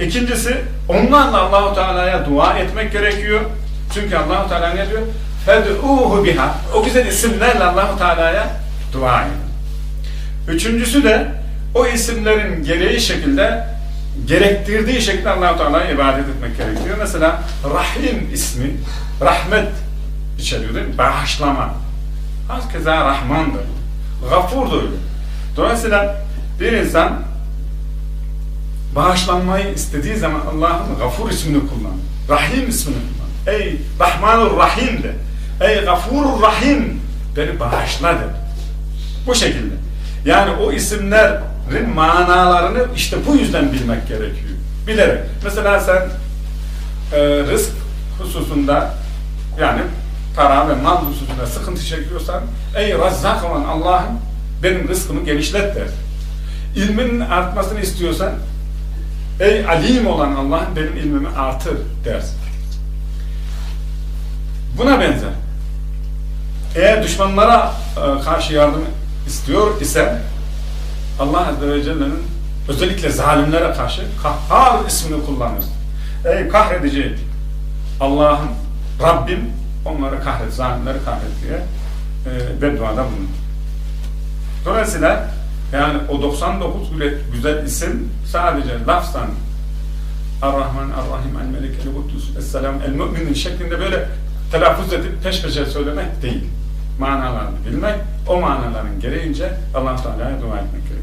İkincisi onlarla Allahu Teala'ya dua etmek gerekiyor. Çünkü Allahu Teala ne diyor? Fed'uhu biha. O güzel isimlerle Allahu Teala'ya dua edin. Üçüncüsü de o isimlerin gereği şekilde gerektirdiği şekilde Allahu Teala'ya ibadet etmek gerekiyor. Mesela Rahim ismi rahmet içeriyor değil mi? Bağışlama. Herkese Rahmandır. Gafur da öyle. Dolayısıyla bir insan bağışlanmayı istediği zaman Allah'ın Gafur ismini kullan. Rahim ismini kullan. Ey Rahmanur Rahim de. Ey Gafurur Rahim beni bağışla de. Bu şekilde. Yani o isimlerin manalarını işte bu yüzden bilmek gerekiyor. Bilerek. Mesela sen e, rızk hususunda yani para ve mal hususunda sıkıntı çekiyorsan ey Razzak olan Allah'ım benim rızkımı genişlet der. İlminin artmasını istiyorsan ey alim olan Allah'ım benim ilmimi artır dersin. Buna benzer. Eğer düşmanlara e, karşı yardım istiyor ise Allah Azze ve Celle'nin özellikle zalimlere karşı kahhar ismini kullanır. Ey kahredici Allah'ım, Rabbim onları kahret, zalimleri kahret diye e, bedduada bulunur. Dolayısıyla yani o 99 güzel, güzel isim sadece lafzan Ar-Rahman, Ar-Rahim, El-Melik, El-Kuddus, Es-Selam, El-Mü'minin şeklinde böyle telaffuz edip peş peşe söylemek değil. Manalarını bilmek, o manaların gereğince Allah-u Teala'ya dua etmek gerekiyor.